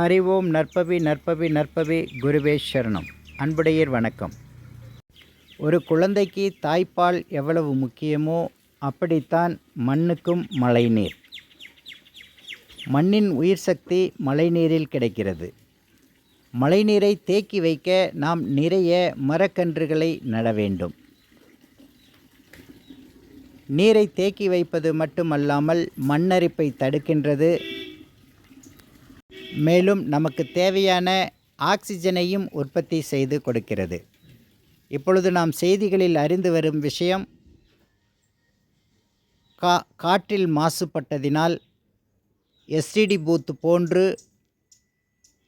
ஹரி ஓம் நற்பவி நற்பவி நற்பவி குருவே சரணம். அன்புடையர் வணக்கம். ஒரு குழந்தைக்கு தாய்ப்பால் எவ்வளவு முக்கியமோ அப்படித்தான் மண்ணுக்கும் மழைநீர். மண்ணின் உயிர் சக்தி மழைநீரில் கிடைக்கிறது. மழைநீரை தேக்கி வைக்க நாம் நிறைய மரக்கன்றுகளை நட வேண்டும். நீரை தேக்கி வைப்பது மட்டுமல்லாமல் மண்ணரிப்பை தடுக்கின்றது மேலும் நமக்கு தேவையான ஆக்சிஜனையும் உற்பத்தி செய்து கொடுக்கிறது. இப்பொழுது நாம் செய்திகளில் அறிந்து வரும் விஷயம் கா காற்றில் மாசுபட்டதினால் எஸ்டிடி பூத்து போன்று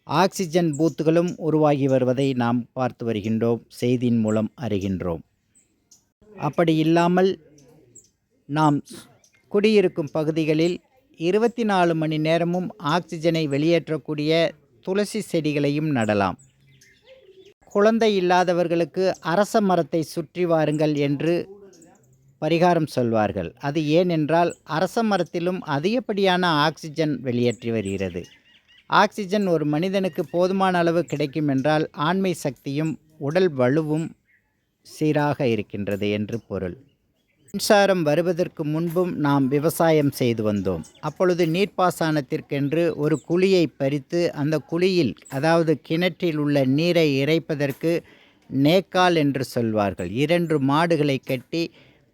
ஆக்சிஜன் பூத்துகளும் உருவாகி வருவதை நாம் பார்த்து வருகின்றோம் செய்தியின் மூலம் அறிகின்றோம். அப்படி இல்லாமல் நாம் குடியிருக்கும் பகுதிகளில் இருபத்தி நாலு மணி நேரமும் ஆக்சிஜனை வெளியேற்றக்கூடிய துளசி செடிகளையும் நடலாம். குழந்தை இல்லாதவர்களுக்கு அரச மரத்தை சுற்றி வாருங்கள் என்று பரிகாரம் சொல்வார்கள். அது ஏனென்றால் அரச மரத்திலும் அதிகப்படியான ஆக்சிஜன் வெளியேற்றி வருகிறது. ஆக்சிஜன் ஒரு மனிதனுக்கு போதுமான அளவு கிடைக்கும் என்றால் ஆண்மை சக்தியும் உடல் வலுவும் சீராக இருக்கின்றது என்று பொருள். மின்சாரம் வருவதற்கு முன்பும் நாம் விவசாயம் செய்து வந்தோம். அப்பொழுது நீர்ப்பாசனத்திற்கென்று ஒரு குழியை பறித்து அந்த குழியில் அதாவது கிணற்றில் உள்ள நீரை இறைப்பதற்கு நேக்கால் என்று சொல்வார்கள். இரண்டு மாடுகளை கட்டி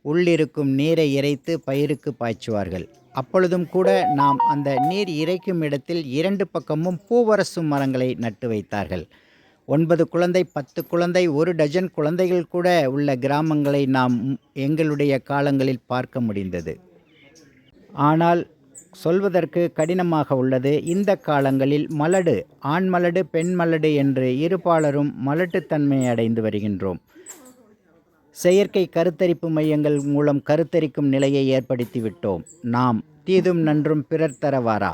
உள்ளிருக்கும் நீரை இறைத்து பயிருக்கு பாய்ச்சுவார்கள். அப்பொழுதும் கூட நாம் அந்த நீர் இறைக்கும் இடத்தில் இரண்டு பக்கமும் பூவரசு மரங்களை நட்டு வைத்தார்கள். ஒன்பது குழந்தை பத்து குழந்தை ஒரு டஜன் குழந்தைகள் கூட உள்ள கிராமங்களை நாம் எங்களுடைய காலங்களில் பார்க்க முடிந்தது. ஆனால் சொல்வதற்கு கடினமாக உள்ளது இந்த காலங்களில் மலடு ஆண் மலடு பெண் மலடு என்று இருபாலரும் மலட்டுத்தன்மை அடைந்து வருகின்றோம். செயற்கை கருத்தரிப்பு மையங்கள் மூலம் கருத்தரிக்கும் நிலையை ஏற்படுத்திவிட்டோம் நாம் தீதும் நன்றும் பிறர் தரவாரா?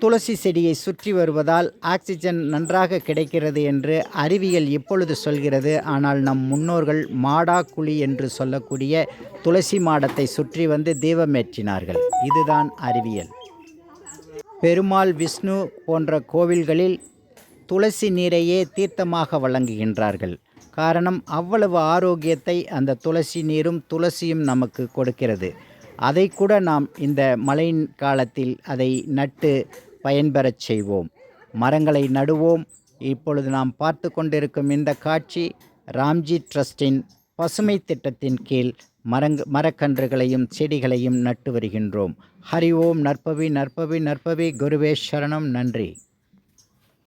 துளசி செடியை சுற்றி வருவதால் ஆக்சிஜன் நன்றாக கிடைக்கிறது என்று அறிவியல் இப்பொழுது சொல்கிறது. ஆனால் நம் முன்னோர்கள் மாடா குழி என்று சொல்லக்கூடிய துளசி மாடத்தை சுற்றி வந்து தீபமேற்றினார்கள் இதுதான் அறிவியல். பெருமாள் விஷ்ணு போன்ற கோவில்களில் துளசி நீரையே தீர்த்தமாக வழங்குகின்றார்கள். காரணம் அவ்வளவு ஆரோக்கியத்தை அந்த துளசி நீரும் துளசியும் நமக்கு கொடுக்கிறது. அதை கூட நாம் இந்த மழை காலத்தில் அதை நட்டு பயன்பெறச் செய்வோம். மரங்களை நடுவோம். இப்பொழுது நாம் பார்த்து கொண்டிருக்கும் இந்த காட்சி ராம்ஜி ட்ரஸ்டின் பசுமை திட்டத்தின் கீழ் மரங் மரக்கன்றுகளையும் செடிகளையும் நட்டு வருகின்றோம். ஹரி ஓம் நற்பவி நற்பவி நற்பவி குருவே சரணம் நன்றி.